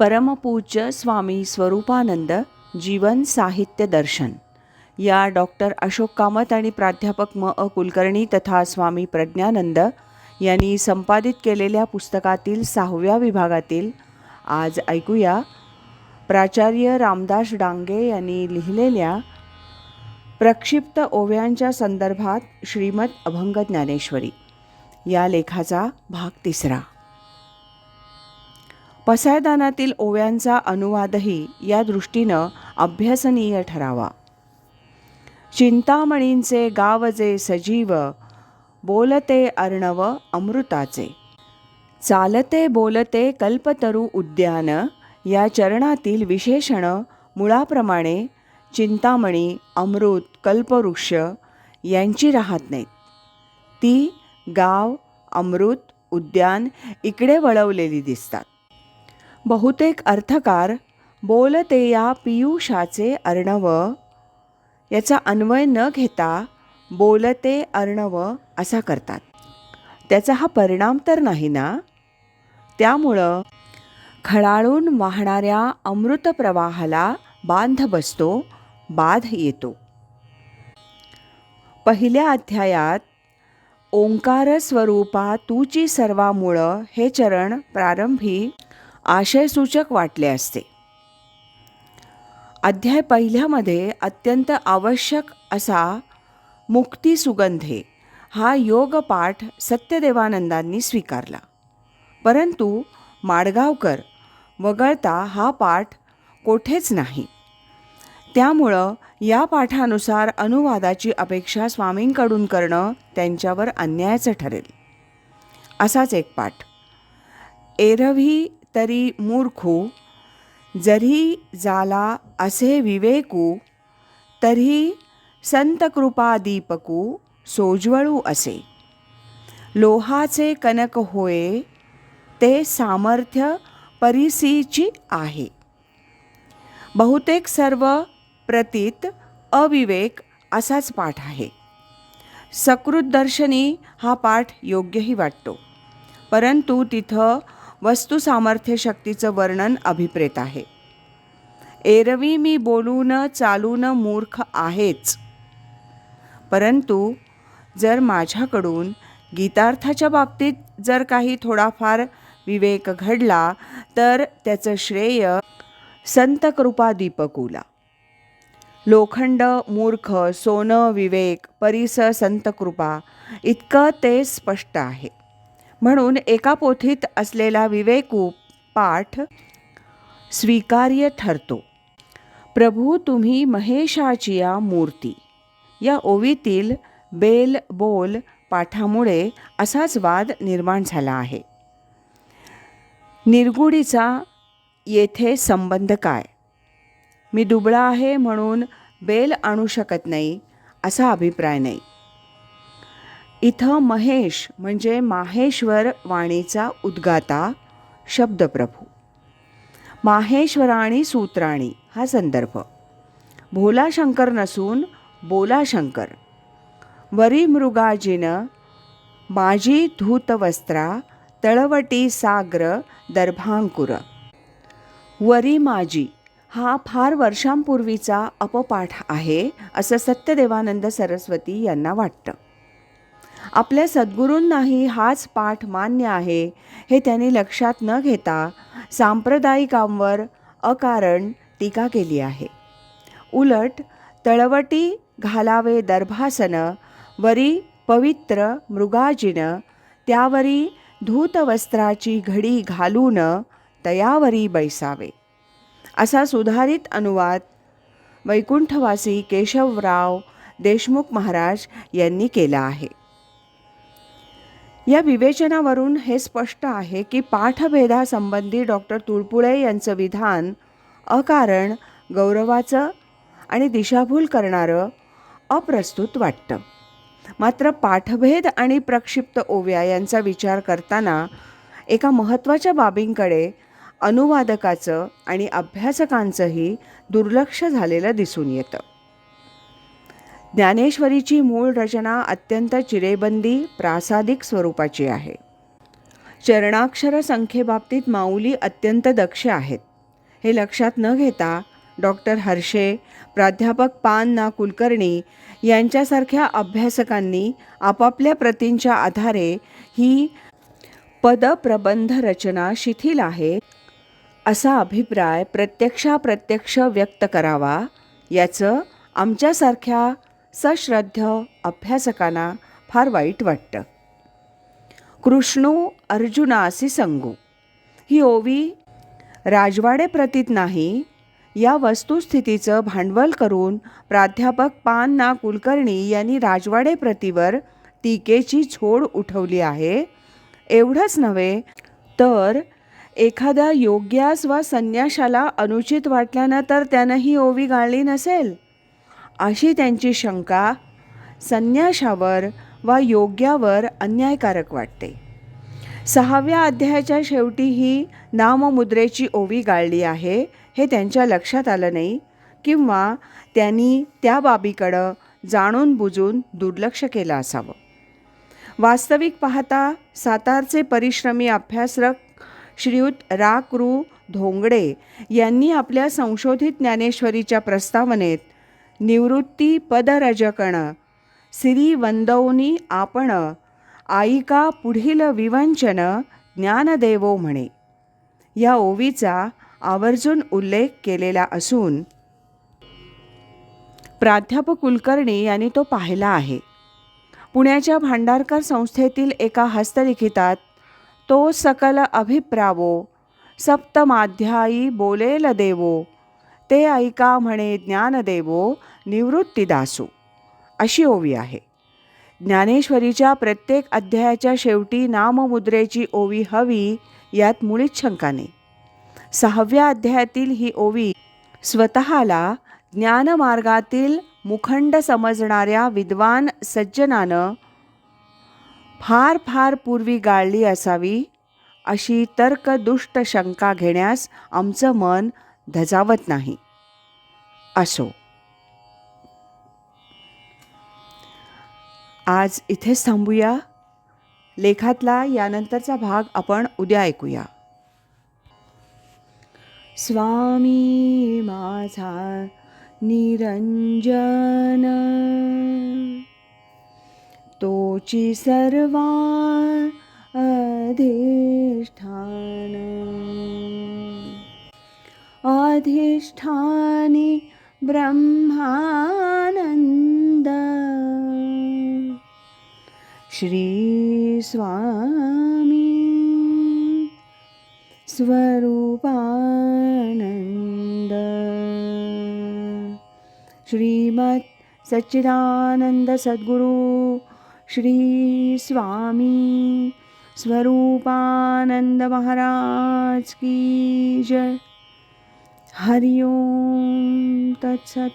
परमपूज्य स्वामी स्वरूपानंद जीवन साहित्य दर्शन. या डॉक्टर अशोक कामत आणि प्राध्यापक म. अ. कुलकर्णी तथा स्वामी प्रज्ञानंद यांनी संपादित केलेल्या पुस्तकातील सहाव्या विभागातील आज ऐकूया. प्राचार्य रामदास डांगे यांनी लिहिलेल्या प्रक्षिप्त ओव्यांच्या संदर्भात श्रीमद अभंग ज्ञानेश्वरी. या लेखाचा भाग तिसरा. पसायदानातील ओव्यांचा अनुवादही या दृष्टीनं अभ्यसनीय ठरावा. चिंतामणींचे गावजे सजीव बोलते अर्णव अमृताचे. चालते बोलते कल्पतरू उद्यान या चरणातील विशेषण मुळाप्रमाणे चिंतामणी अमृत कल्पवृक्ष यांची राहत नाहीत. ती गाव अमृत उद्यान इकडे वळवलेली दिसतात. बहुतेक अर्थकार बोलते या पियुषाचे अर्णव याचा अन्वय न घेता बोलते अर्णव असा करतात त्याचा हा परिणाम तर नाही ना त्यामुळं खळाळून वाहणाऱ्या अमृत प्रवाहाला बांध बसतो बाध येतो पहिल्या अध्यायात ओंकार स्वरूपा तूची सर्वामुळं हे चरण प्रारंभी आशयसूचक वाटले असते. अध्याय पहिल्यामध्ये अत्यंत आवश्यक असा मुक्ती सुगंधे हा योगपाठ सत्यदेवानंदांनी स्वीकारला. परंतु माडगावकर वगळता हा पाठ कोठेच नाही. त्यामुळं या पाठानुसार अनुवादाची अपेक्षा स्वामींकडून करणं त्यांच्यावर अन्यायाचं ठरेल. असाच एक पाठ. एरवी तरी मूर्खू जरी जाला असे विवेकू तरी संतकृपादीपकू सोज्वळू असे. लोहाचे कनक होय ते सामर्थ्य परिसीची आहे. बहुतेक सर्व प्रतीत अविवेक असाच पाठ आहे. सकृतदर्शनी हा पाठ योग्यही वाटतो. परंतु तिथं वस्तू सामर्थ्य शक्तीचं वर्णन अभिप्रेत आहे. एरवी मी बोलून चालून मूर्ख आहेच. परंतु जर माझ्याकडून गीतार्थाच्या बाबतीत जर काही थोडाफार विवेक घडला तर त्याचं श्रेय संत कृपा दीपकूला लोखंड मूर्ख सोनं विवेक परिस संत कृपा इतकं ते स्पष्ट आहे. म्हणून एका पोथीत असलेला विवेकू पाठ स्वीकार्य ठरतो. प्रभू तुम्ही महेशाचिया मूर्ती. या ओवीतील बेल बोल पाठामुळे असाच वाद निर्माण झाला आहे. निर्गुडीचा येथे संबंध काय? मी दुबळा आहे म्हणून बेल आणू शकत नाही असा अभिप्राय नाही. इथं महेश म्हणजे माहेश्वर वाणीचा उद्गाता शब्दप्रभू. माहेश्वराणी सूत्राणी हा संदर्भ. भोला शंकर नसून बोला शंकर वरी मृगाजीनं माझी धूतवस्त्रा तळवटी साग्र दर्भांकुर. वरी माझी हा फार वर्षांपूर्वीचा अपपाठ आहे असं सत्यदेवानंद सरस्वती यांना वाटतं. आपल्या सद्गुरूंनाही हाच पाठ मान्य आहे हे त्यांनी लक्षात न घेता सांप्रदायिकांवर अकारण टीका केली आहे. उलट तळवटी घालावे दर्भासनं वरी पवित्र मृगाजीनं त्यावरी धूतवस्त्राची घडी घालून तयावरी बैसावे. असा सुधारित अनुवाद वैकुंठवासी केशवराव देशमुख महाराज यांनी केला आहे. या विवेचनावरून हे स्पष्ट आहे की पाठभेदासंबंधी डॉक्टर तुळपुळे यांचं विधान अकारण गौरवाचं आणि दिशाभूल करणारं अप्रस्तुत वाटतं. मात्र पाठभेद आणि प्रक्षिप्त ओव्या यांचा विचार करताना एका महत्त्वाच्या बाबींकडे अनुवादकाचं आणि अभ्यासकांचंही दुर्लक्ष झालेलं दिसून येतं. ज्ञानेश्वरीची मूळ रचना अत्यंत चिरेबंदी प्रासादिक स्वरूपाची आहे. चरणाक्षर संख्येबाबतीत माऊली अत्यंत दक्ष आहेत. हे लक्षात न घेता डॉक्टर हर्षे प्राध्यापक पान ना कुलकर्णी यांच्यासारख्या अभ्यासकांनी आपापल्या प्रतींच्या आधारे ही पदप्रबंध रचना शिथिल आहे असा अभिप्राय प्रत्यक्षाप्रत्यक्ष व्यक्त करावा याचं आमच्यासारख्या सश्रद्ध अभ्यासकांना फार वाईट वाटतं. कृष्णू अर्जुनासी संगू. ही ओवी राजवाडे प्रतीत नाही या वस्तुस्थितीचं भांडवल करून प्राध्यापक पान ना कुलकर्णी यांनी राजवाडे प्रतीवर टीकेची झोड उठवली आहे. एवढंच नव्हे तर एखाद्या योग्यास वा संन्याशाला अनुचित वाटल्यानं तर त्यानं ही ओवी गाळली नसेल? अशी त्यांची शंका संन्याशावर वा योग्यावर अन्यायकारक वाटते. सहाव्या अध्यायाच्या शेवटी ही नाममुद्रेची ओवी गाळली आहे हे त्यांच्या लक्षात आलं नाही किंवा त्यांनी त्या बाबीकडं जाणून बुजून दुर्लक्ष केलं असावं. वास्तविक पाहता सातारचे परिश्रमी अभ्यासक श्रीयुत रा कृ धोंगडे यांनी आपल्या संशोधित ज्ञानेश्वरीच्या प्रस्तावनेत निवृत्ती पदरजकण। श्री वंदौनी आपण। आईका पुढील विवंचन। ज्ञानदेवो म्हणे। या ओवीचा आवर्जून उल्लेख केलेला असून प्राध्यापक कुलकर्णी यांनी तो पाहिला आहे. पुण्याच्या भांडारकर संस्थेतील एका हस्तलिखितात तो सकल अभिप्रावो सप्तमाध्यायी बोलेल देवो ते ऐका म्हणे ज्ञानदेवो निवृत्तीदासू अशी ओवी आहे. ज्ञानेश्वरीच्या प्रत्येक अध्यायाच्या शेवटी नाममुद्रेची ओवी हवी यात मुळीच शंका नाही. सहाव्या अध्यायातील ही ओवी स्वतःला ज्ञानमार्गातील मुखंड समजणाऱ्या विद्वान सज्जनानं फार फार पूर्वी गाळली असावी अशी तर्कदुष्ट शंका घेण्यास आमचं मन धजावत नाही. असो. आज इथेच थांबूया. लेखातला यानंतरचा भाग आपण उद्या ऐकूया. स्वामी माझा निरंजन तोची सर्वा अधिष्ठान धिष्ठानि ब्रह्मानन्द। श्रीस्वामी स्वरूपानन्द। श्रीमत् श्रीमत्सच्चिदानन्दसद्गुरु श्रीस्वामी स्वरूपानन्दमहाराज जय। हरिओम तत्सत